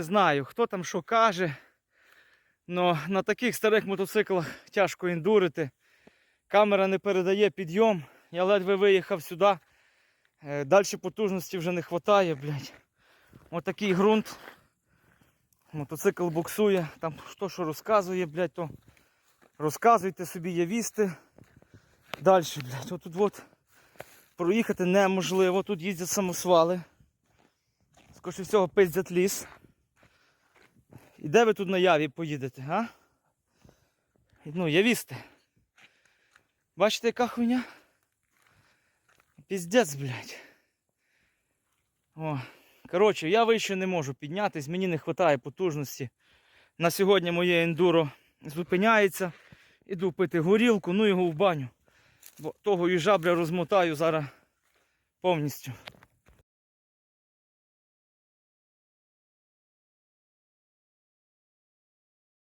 Не знаю, хто там що каже. Но на таких старих мотоциклах тяжко індурити. Камера не передає підйом. Я ледве виїхав сюди. Далі потужності вже не вистачає, блядь. Отакий ґрунт. Мотоцикл буксує. Там хто що розказує, блядь, то розказуйте собі, явісти. Далі, блядь, отут от проїхати неможливо. Тут їздять самосвали. Скоріше всього пиздять ліс. І де ви тут на яві поїдете, а? Ну, явісти. Бачите, яка хуйня? Піздець, блядь. О. Коротше, я вище не можу піднятись, мені не вистачає потужності. На сьогодні моє ендуро зупиняється. Іду пити горілку, ну його в баню. Бо того їжа, бля, розмотаю зараз повністю.